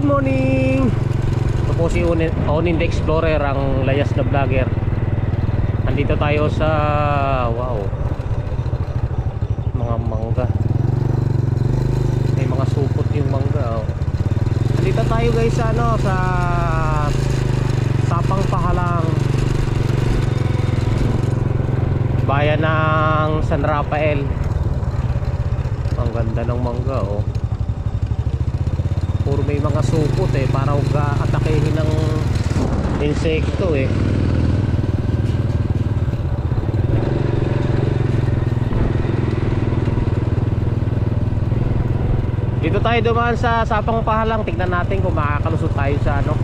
Good morning! Ito po si Onin, the Explorer, ang layas na vlogger. Andito tayo sa, wow, mga mangga. May mga supot yung mangga. Oh. Andito tayo guys sa ano, sa Sapang Pahalang. Bayan ng San Rafael. Ang ganda ng mangga oh puro may mga supot eh para huwag atakehin ng insekto eh. Dito tayo dumaan sa sapang pahalang. Tignan natin kung makakalusot tayo sa ano.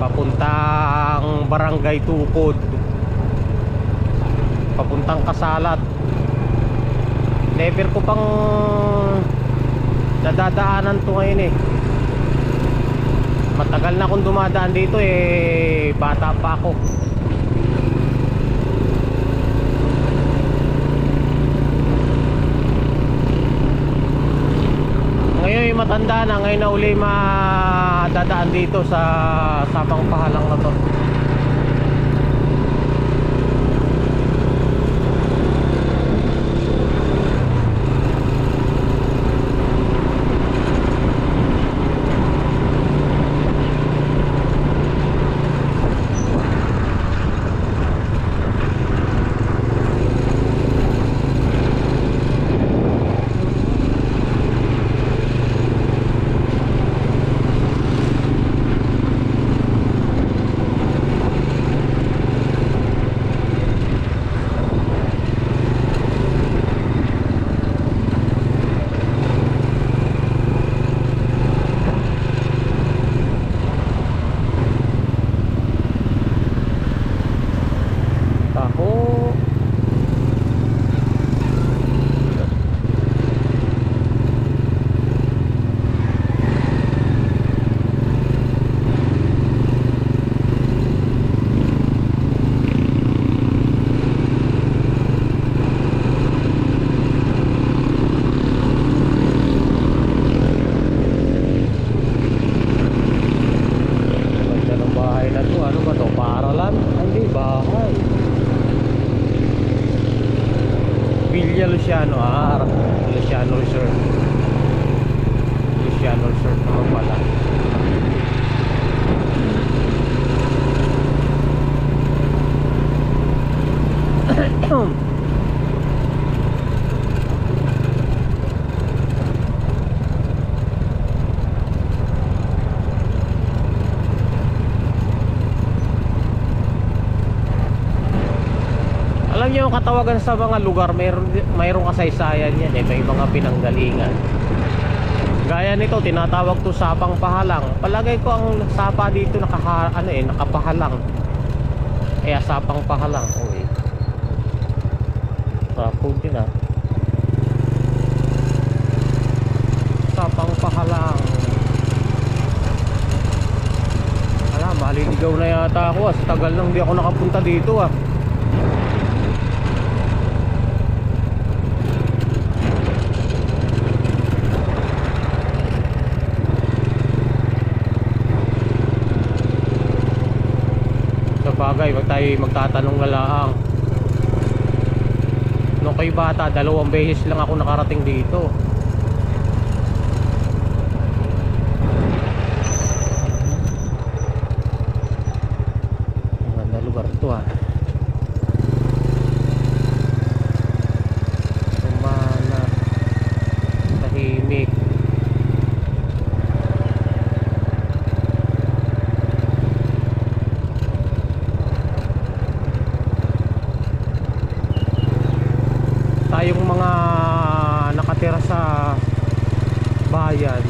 Papuntang barangay tukod. Papuntang kasalat. Never ko pang nadadaanan to ngayon eh. Matagal na akong dumadaan dito eh bata pa ako. Ngayon yung matanda na ngayon na uli madadaan dito sa sapang pahalang na to Taho. Ganda ng bahay na to. Ano ba to? Paralan? Hindi, bahay. Villa Luciano. Ah, Luciano Resort. Luciano Resort naman pala. Niyo yung katawagan sa mga lugar, mayroon mayroong kasaysayan yan eh, may mga pinanggalingan. Gaya nito, tinatawag to sapang pahalang. Palagay ko ang sapa dito nakaha, ano eh, nakapahalang. Kaya sapang pahalang. Uy. Tapog din ah. Sapang pahalang. Ala, maliligaw na yata ako ah. Tagal nang di ako nakapunta dito ah. sa bagay wag tayo magtatanong na lang. Nung kayo bata dalawang beses lang ako nakarating dito ang ganda lugar to ah Sumana tahimik tayong mga nakatira sa bayan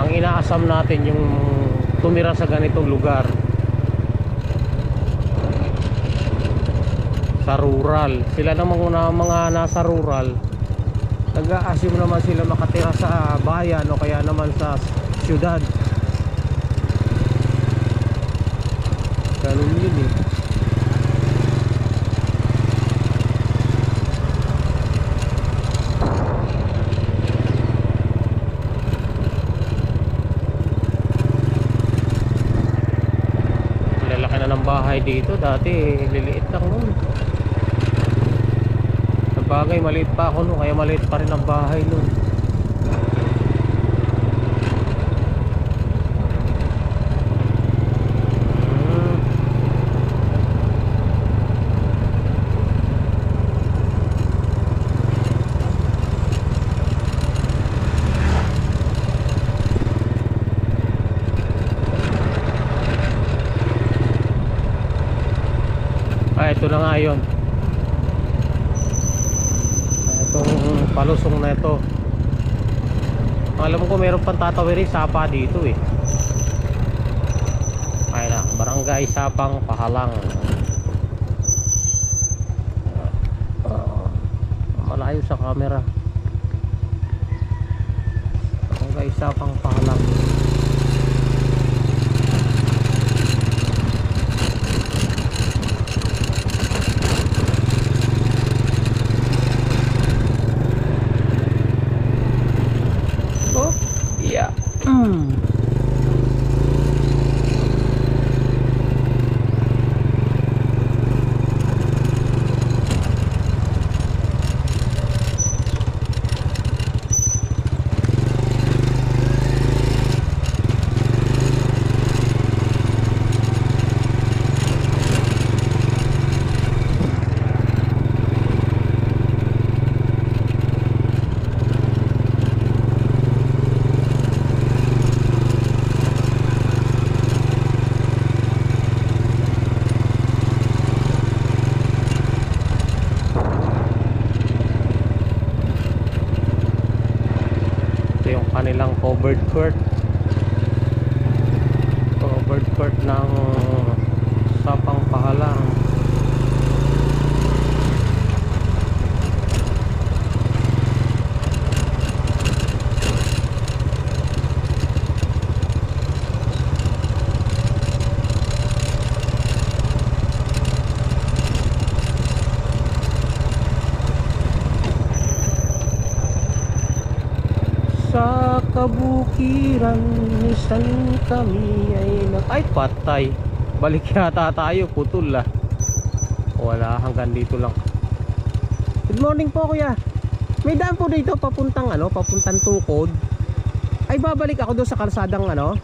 ang inaasam natin yung tumira sa ganitong lugar. Sa rural. Sila namang una mga nasa rural nag-a-assume naman sila makatira sa bayan o kaya naman sa syudad. Ganun yun eh bahay dito. Dati liliit lang nun. Sa bagay, maliit pa ako nun. Kaya maliit pa rin ang bahay nun. Ito na nga yun. Itong palusong na ito. Alam ko meron pang tatawirin sapa dito eh. Ay na, barangay Sapang Pahalang. Ah, malayo sa camera. Barangay Sapang Pahalang. Kanilang covered court. Covered court ng Sapang Pahalang. Sa kabukiran Nisan kami ay nag... Ay patay. Balik yata tayo Putol ah. Wala hanggang dito lang. Good morning po kuya. May daan po dito papuntang ano Papuntang tukod. Ay babalik ako doon sa kalsadang ano?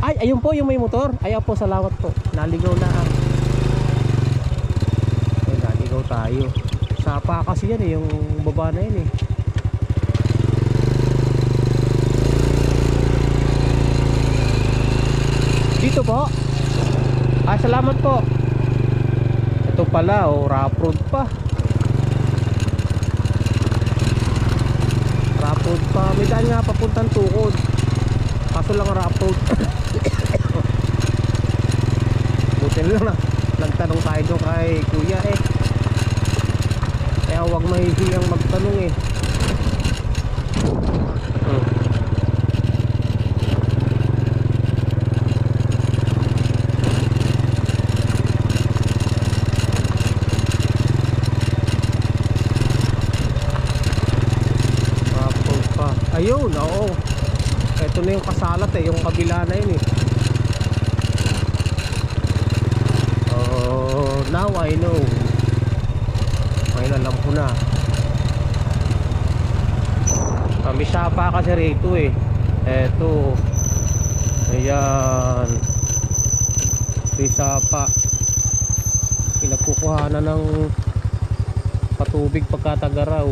Ay ayun po yung may motor. Ayaw po salamat po. Naligaw na. Ah. Ay naligaw tayo. Sapa kasi yan eh Yung baba na yun eh Dito po. Ah, salamat po. Ito pala, oh, rough road pa. Rough road pa. May daan nga papuntang tukod. Kaso lang rough road. Buti lang na. Nagtanong tayo kay kuya eh. Kaya huwag mahihiyang magtanong eh. Hmm. Apple pa. Ayun, oo. Ito na yung kasalat eh, yung kabila na yun eh. Oh, now I know. Ngayon alam ko na. Kami sapa kasi rito eh. Eto. Ayan. Yung sapa. Pinagkukuhanan ng patubig pagkatagaraw.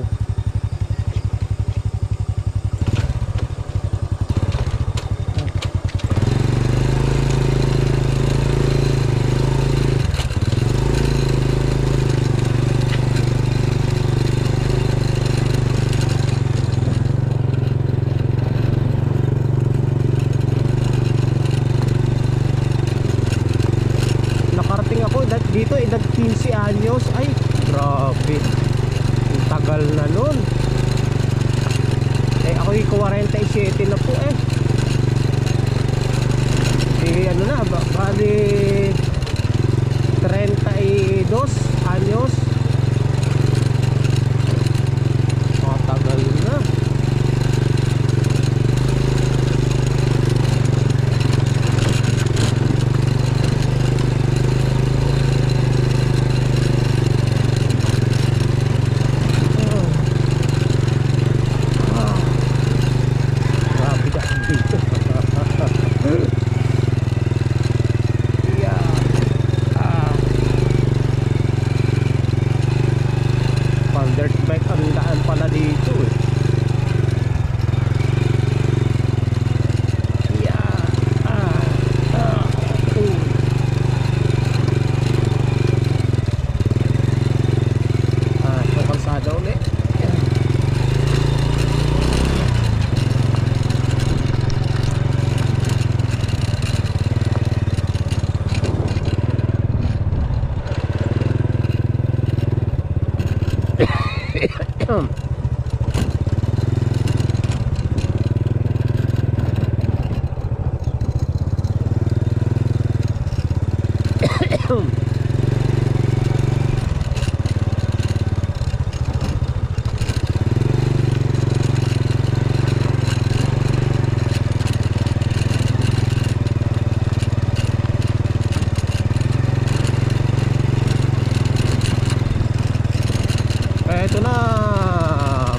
Ito na.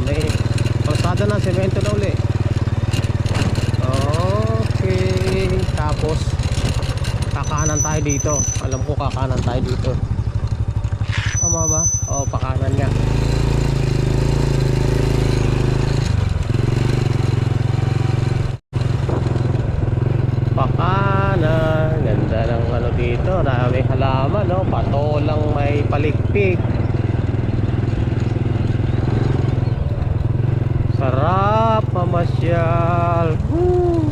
May kalsada na, semento na uli. Okay. Tapos, kakanan tayo dito. Alam ko kakanan tayo dito. Tama ba? Oo, pakanan nga. Pakanan. Ganda ng ano dito. Dami halaman, no? Patolang may palikpik. Sarap mamasyal. Woo!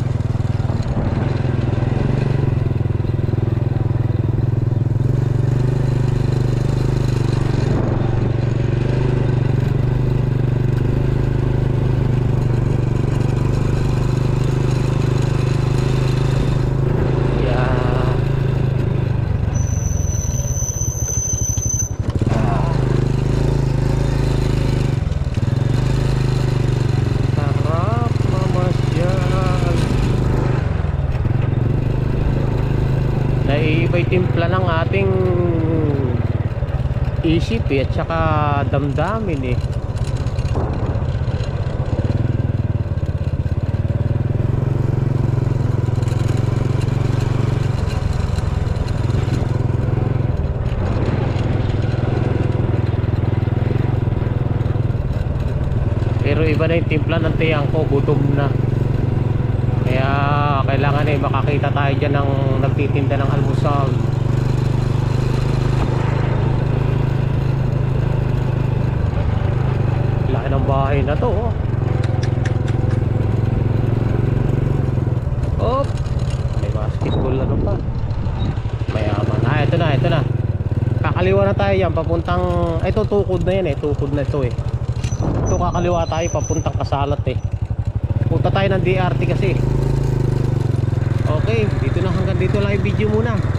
Yeah. Sarap mamasyal. Naiibay timpla ng ating isip eh, at saka damdamin eh. Pero iba na yung timpla ng tiyang ko, gutom na. Kaya kailangan eh makakita tayo dyan ng nagtitinda ng almusal. Laki ng bahay na to oh. Oh, may basketball ano pa. Mayaman. Ah, ito na, ito na. Kakaliwa na tayo yan, papuntang, ito tukod na yan eh, tukod na ito eh. Ito kakaliwa tayo papuntang kasalat eh. Punta tayo ng DRT kasi. Okay, dito na hanggang dito lang yung video muna.